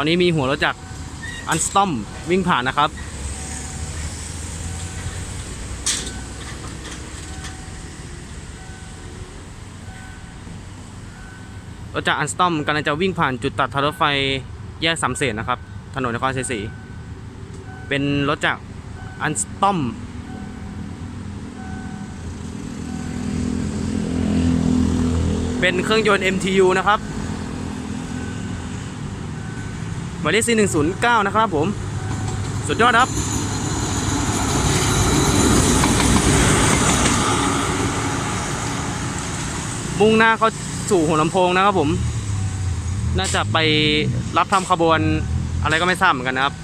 ตอนนี้มีหัวรถจากรอันสตอมวิ่งผ่านนะครับ รถจากรอันสตอมกำลังจะวิ่งผ่านจุดตัดทางรถไฟแยกสามเสนนะครับ ถนนนครชัยศรีเป็นรถจากรอันสตอมเป็นเครื่องยนต์ MTU นะครับหมายเลข4109นะครับผม สุดยอดครับ มุ่งหน้าเขาสู่หัวลำโพงนะครับผม น่าจะไปรับทำขบวนอะไรก็ไม่ทราบเหมือนกันนะครับ